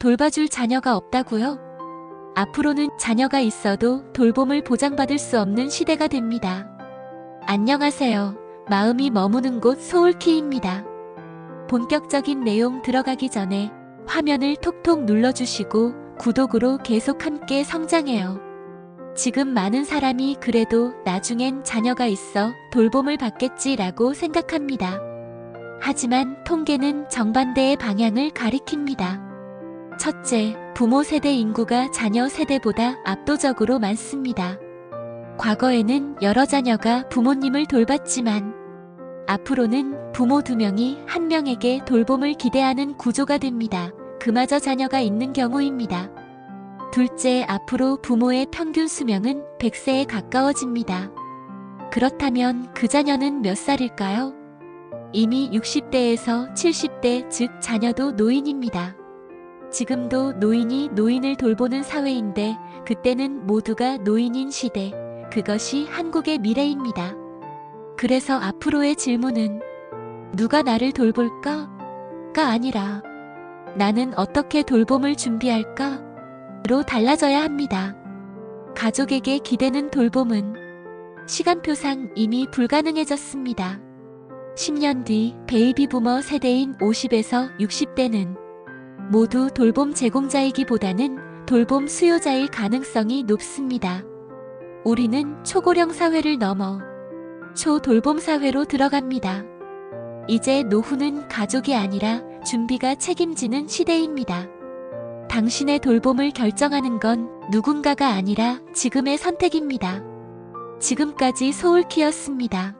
돌봐줄 자녀가 없다고요? 앞으로는 자녀가 있어도 돌봄을 보장받을 수 없는 시대가 됩니다. 안녕하세요. 마음이 머무는 곳 소울키입니다. 본격적인 내용 들어가기 전에 화면을 톡톡 눌러주시고 구독으로 계속 함께 성장해요. 지금 많은 사람이 그래도 나중엔 자녀가 있어 돌봄을 받겠지라고 생각합니다. 하지만 통계는 정반대의 방향을 가리킵니다. 첫째, 부모 세대 인구가 자녀 세대보다 압도적으로 많습니다. 과거에는 여러 자녀가 부모님을 돌봤지만 앞으로는 부모 두 명이 한 명에게 돌봄을 기대하는 구조가 됩니다. 그마저 자녀가 있는 경우입니다. 둘째, 앞으로 부모의 평균 수명은 100세에 가까워집니다. 그렇다면 그 자녀는 몇 살일까요? 이미 60대에서 70대, 즉 자녀도 노인입니다. 지금도 노인이 노인을 돌보는 사회인데 그때는 모두가 노인인 시대, 그것이 한국의 미래입니다. 그래서 앞으로의 질문은 누가 나를 돌볼까? 가 아니라 나는 어떻게 돌봄을 준비할까? 로 달라져야 합니다. 가족에게 기대는 돌봄은 시간표상 이미 불가능해졌습니다. 10년 뒤 베이비 부머 세대인 50에서 60대는 모두 돌봄 제공자이기보다는 돌봄 수요자일 가능성이 높습니다. 우리는 초고령 사회를 넘어 초돌봄 사회로 들어갑니다. 이제 노후는 가족이 아니라 준비가 책임지는 시대입니다. 당신의 돌봄을 결정하는 건 누군가가 아니라 지금의 선택입니다. 지금까지 소울키였습니다.